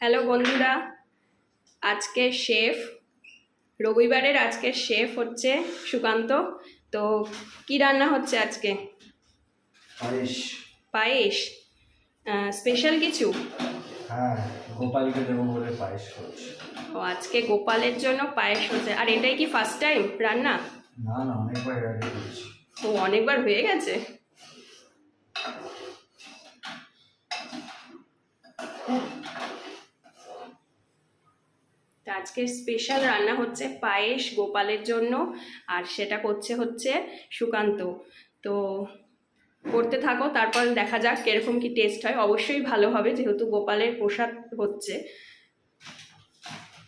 Hello বন্ধুরা আজকে chef রবিবারের আজকে শেফ হচ্ছে সুকান্ত। তো কি রান্না হচ্ছে আজকে? পায়েস। পায়েস? স্পেশাল কিছু? হ্যাঁ গোপালকে দেবো বলে পায়েস করছি। ও আজকে গোপালের জন্য পায়েস হচ্ছে। আর এটাই কি ফার্স্ট টাইম রান্না? না না অনেকবার করেছি। ও অনেকবার হয়ে গেছে? তা আজকে স্পেশাল রান্না হচ্ছে পায়েস গোপালের জন্য আর সেটা করছে হচ্ছে সুকান্ত। তো করতে থাকো তারপর দেখা যাক কীরকম কি টেস্ট হয়। অবশ্যই ভালো হবে যেহেতু গোপালের প্রসাদ হচ্ছে।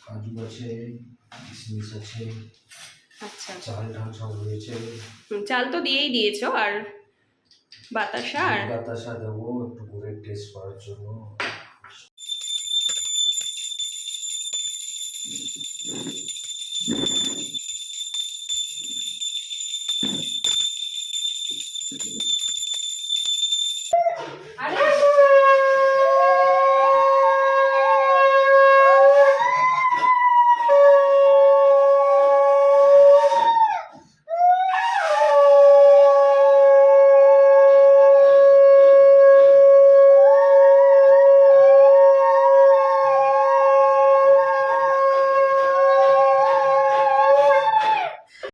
কাজু আছে কিশমিশ আছে আচ্ছা। চাল ডাল সব রয়েছে। হুম, চাল তো দিয়েই দিয়েছ আর বাতাসা আর? বাতাসা দেবো একটু করে টেস্ট করার জন্য। 아니